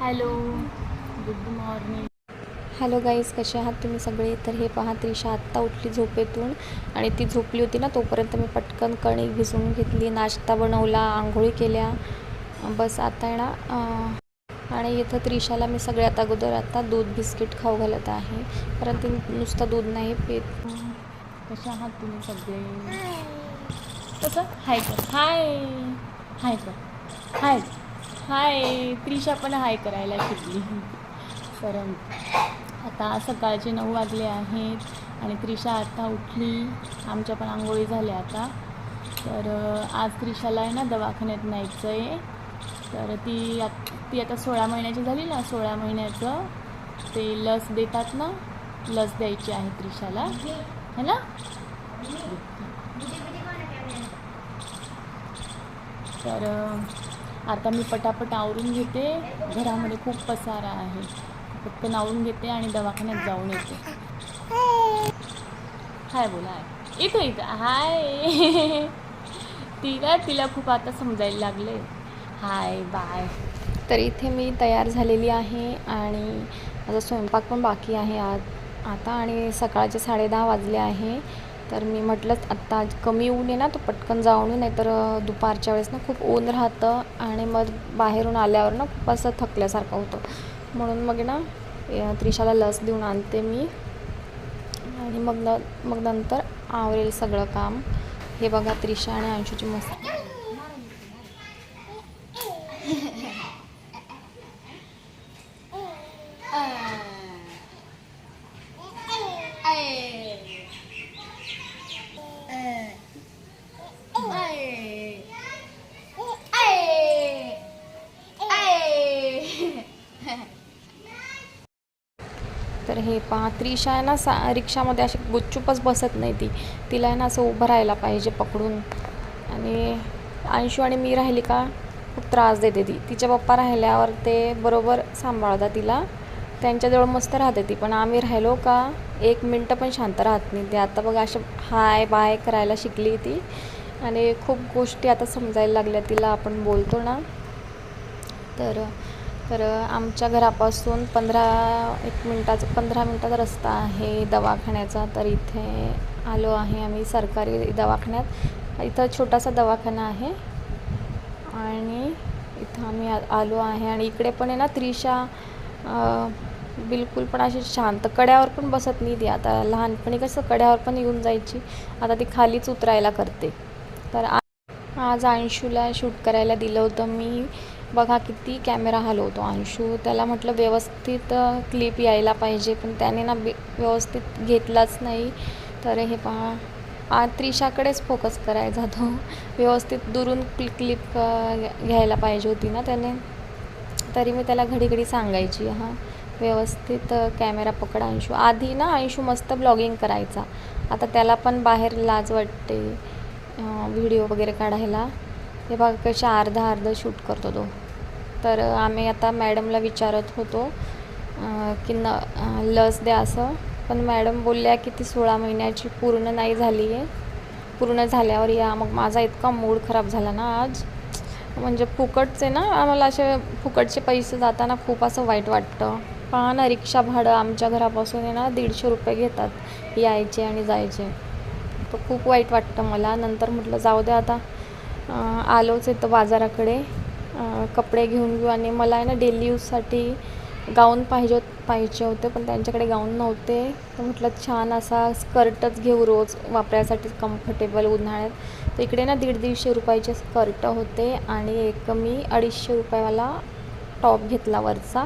Hello good morning. Hello guys कसे आहात तुम्ही सगळे? तर हे पहा त्रिशा आत्ता उठली झोपेतून आणि ती झोपली होती ना तोपर्यंत मी पटकन कणिक भिजवून घेतली नाश्ता बनवला आंघोळी केल्या. बस आता आहे ना आणि इथं त्रिशाला मी सगळ्यात अगोदर आता दूध बिस्किट खाऊ घालत आहे. कारण ती नुसतं दूध नाही पित. कसे आहात तुम्ही सगळे? कसं हाय कर. हाय. हाय कर. हाय. हाय त्रिशा पण हाय करायला शिकली. तर आता सकाळचे नऊ वाजले आहेत आणि त्रिशा आता उठली. आमच्या पण आंघोळी झाल्या आता. तर आज त्रिशाला आहे ना दवाखान्यात न्यायचं आहे तर ती आत ती आता सोळा महिन्याची झाली ना सोळा महिन्याचं. ते लस देतात ना लस द्यायची आहे त्रिशाला. है ना? तर आता मी पटापट आवरून घेते. घरामध्ये खूप पसारा आहे. पटकन आवरून घेते आणि दवाखान्यात जाऊन येते. हाय बोला हाय. इथं इथं. हाय. तिला तिला खूप आता समजायला लागले हाय बाय. तर इथे मी तयार झालेली आहे आणि माझा स्वयंपाक पण बाकी आहे आज. आता आणि सकाळचे साडेदहा वाजले आहे. तर मी म्हटलंच आत्ता आज कमी ऊन आहे ना तो पटकन जाऊन नाही नाहीतर दुपारच्या वेळेस ना खूप ऊन राहतं आणि मग बाहेरून आल्यावर ना खूप असं थकल्यासारखं होतं. म्हणून मग ना त्रिशाला लस देऊन आणते मी. आणि मग न मग नंतर आवरेल सगळं काम. हे बघा त्रिशा आणि अंशूची मस्त हे पहा त्रिशा आहे ना सा रिक्षामध्ये अशी गुच्चूपच बसत नाही ती. तिला आहे ना असं उभं राहायला पाहिजे पकडून. आणि अंशू आणि मी राहिली का खूप त्रास देते ती. तिच्या पप्पा राहिल्यावर ते बरोबर सांभाळतात तिला. त्यांच्याजवळ मस्त राहते ती. पण आम्ही राहिलो का एक मिनटं पण शांत राहत नाही. ते आता बघा अशा हाय बाय करायला शिकली ती. आणि खूप गोष्टी आता समजायला लागल्या तिला आपण बोलतो ना. तर तर आमच्या घरापासून पंधरा एक मिनटाचा पंधरा मिनटाचा रस्ता आहे दवाखान्याचा. तर इथे आलो आहे आम्ही सरकारी दवाखान्यात. इथं छोटासा दवाखाना आहे. आणि इथं आम्ही आ आलो आहे. आणि इकडे पण आहे ना त्रिशा बिलकुल पण अशी शांत कड्यावर पण बसत नाही ती. आता लहानपणी कसं कड्यावर पण येऊन जायची. आता ती खालीच उतरायला करते. तर आज अंशूला शूट करायला दिलं होतं. मी बघा किती कॅमेरा हलवतो अंशू. त्याला म्हटलं व्यवस्थित क्लिप यायला पाहिजे पण त्याने ना बे व्यवस्थित घेतलाच नाही. तर हे पहा. आ त्रिशाकडेच फोकस करायचा तो. व्यवस्थित दुरून क्लि क्लिप घ्यायला पाहिजे होती ना त्याने. तरी मी त्याला घडी घडी सांगायची हां. व्यवस्थित कॅमेरा पकड अंशू. आधी ना अंशू मस्त ब्लॉगिंग करायचा. आता त्याला पण बाहेर लाज वाटते व्हिडिओ वगैरे काढायला. हे बघा कशा अर्धा अर्धा शूट करतो तो. तर आम्ही आता मॅडमला विचारत होतो की न लस द्या असं. पण मॅडम बोलल्या की ती सोळा महिन्याची पूर्ण नाही झाली आहे. पूर्ण झाल्यावर या मग माझा इतका मूड खराब झाला ना आज. म्हणजे फुकटचे ना आम्हाला असे फुकटचे पैसे जाताना खूप असं वाईट वाटतं. पहा ना रिक्षा भाडं आमच्या घरापासून आहे ना दीडशे रुपये घेतात यायचे आणि जायचे. तर खूप वाईट वाटतं मला. नंतर म्हटलं जाऊ द्या आता. आलोच येतं बाजाराकडे. कपडे घेऊन घेऊ. आणि मला आहे ना डेली यूजसाठी गाऊन पाहिजे पाहिजे होते पण त्यांच्याकडे गाऊन नव्हते. तर म्हटलं छान असा स्कर्टच घेऊ रोज वापरायसाठी कम्फर्टेबल उन्हाळ्यात. तर इकडे ना दीड दीडशे रुपयाचे स्कर्ट होते आणि एक मी अडीचशे रुपयावाला टॉप घेतला वरचा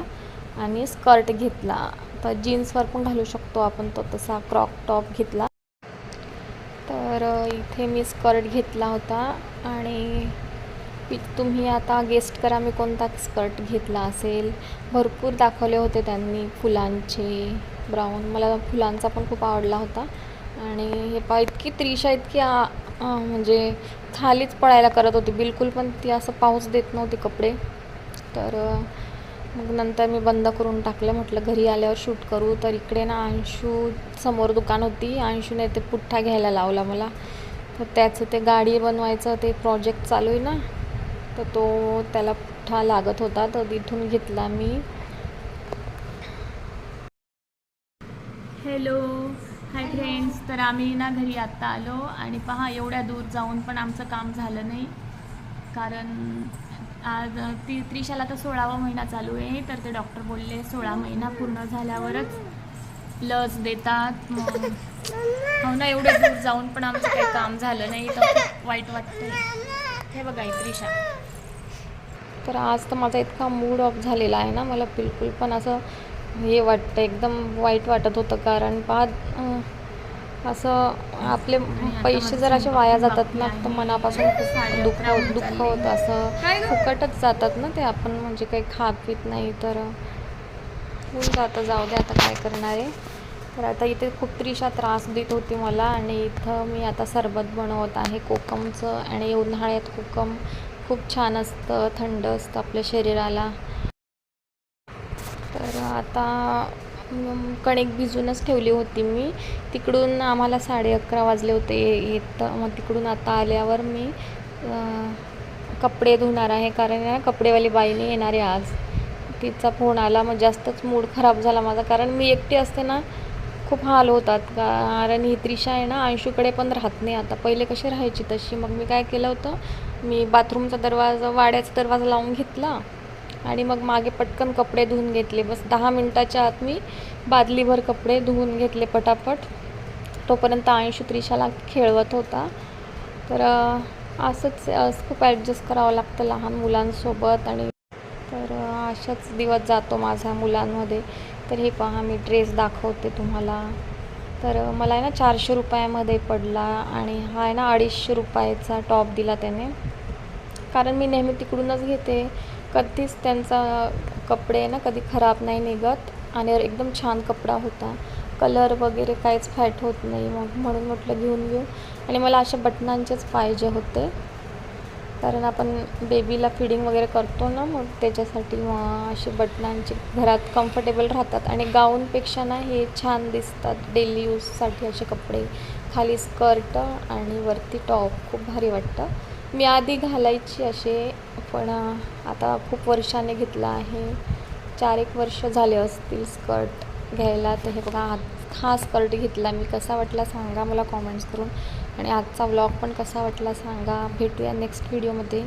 आणि स्कर्ट घेतला. तर जीन्सवर पण घालू शकतो आपण तो तसा क्रॉप टॉप घेतला. तर इथे मी स्कर्ट घेतला होता आणि पि- तुम्ही आता गेस्ट करा मी कोणता स्कर्ट घेतला असेल. भरपूर दाखवले होते त्यांनी फुलांचे ब्राऊन मला फुलांचा पण खूप आवडला होता. आणि हे पा इतकी त्रिशा इतकी म्हणजे खालीच पळायला करत होती. बिलकुल पण ती असं पाऊस देत नव्हती कपडे. तर मग नंतर मी बंद करून टाकलं. म्हटलं घरी आल्यावर शूट करू. तर इकडे ना अंशू समोर दुकान होती. अंशूने ते पुठ्ठा घ्यायला लावला मला. तर त्याचं ते गाडी बनवायचं ते प्रोजेक्ट चालू आहे ना. तर तो त्याला मोठा लागत होता तर तिथून घेतला मी. हॅलो हाय फ्रेंड्स तर आम्ही ना घरी आत्ता आलो आणि पहा एवढ्या दूर जाऊन पण आमचं काम झालं नाही. कारण आज ती त्रिशाला तर सोळावा महिना चालू आहे तर ते डॉक्टर बोलले सोळा महिना पूर्ण झाल्यावरच लस देतात. मग हो ना एवढ्या दूर जाऊन पण आमचं काही काम झालं नाही तर खूप वाईट वाटतंय. हे बघा त्रिशा. तर आज तर माझा इतका मूड ऑफ झालेला आहे ना. मला बिलकुल पण असं हे वाटतं एकदम वाईट वाटत होतं. कारण अं, असं आपले पैसे जर असे वाया जातात ना तर. मनापासून खूप दुःख दुःख. होतं. असं? फुकटच जातात ना ते. आपण म्हणजे काही खात पित नाही तर होऊन जातं. जाऊ दे आता काय करणार आहे. तर आता इथे खूप त्रिशा त्रास देत होती मला. आणि इथं मी आता सरबत बनवत आहे कोकमचं. आणि उन्हाळ्यात कोकम खूप छान असतं थंड असतं आपल्या शरीराला. तर आता कणिक भिजूनच ठेवली होती मी. तिकडून आम्हाला साडे अकरा वाजले होते येत मग तिकडून आता आल्यावर मी कपडे धुणार आहे कारण ना कपडेवाली बाईने येणार आहे आज. तिचा फोन आला मग जास्तच मूड खराब झाला माझा कारण मी एकटी असते ना खूप हाल होतात. कारण ही त्रिशा आहे ना अंशूकडे पण राहत नाही. आता पहिले कशी राहायची तशी. मग मी काय केलं होतं मी बाथरूमचा दरवाजा वाड्याचा दरवाजा लावून घेतला आणि मग मागे पटकन कपडे धुवून घेतले. बस दहा मिनटाच्या आत मी बादलीभर कपडे धुवून घेतले पटापट. तोपर्यंत ऐंशी त्रिशाला खेळवत होता. तर असंच असं खूप ॲडजस्ट करावं लागतं लहान मुलांसोबत आणि तर अशाच दिवस जातो माझा मुलांमध्ये. तर हे पहा मी ड्रेस दाखवते तुम्हाला. तर मला आहे ना चारशे रुपयामध्ये पडला आणि हा आहे ना अडीचशे रुपयाचा टॉप दिला त्याने. कारण मी नेहमी तिकडूनच घेते. कधीच त्यांचा कपडे ना कधी खराब नाही निघत. आणि एकदम छान कपडा होता. कलर वगैरे काहीच फॅट होत नाही मग म्हणून म्हटलं घेऊन घेऊ. आणि मला अशा बटनांचेच पाहिजे होते. कारण आपण बेबीला फिडिंग वगैरे करतो ना मग त्याच्यासाठी मग असे बटनांचे घरात कम्फर्टेबल राहतात. आणि गाऊनपेक्षा ना हे छान दिसतात. डेली यूजसाठी असे कपडे. खाली स्कर्ट आणि वरती टॉप खूप भारी वाटतं. मी आधी घालायची असे पण आता खूप वर्षाने घेतला आहे. चार एक वर्ष झाले असतील स्कर्ट घ्यायला तर हे बघा हा हा स्कर्ट घेतला मी. कसा वाटला सांगा मला कॉमेंट्स करून. आणि आजचा व्लॉग पण कसा वाटला सांगा. भेटूया नेक्स्ट व्हिडिओमध्ये.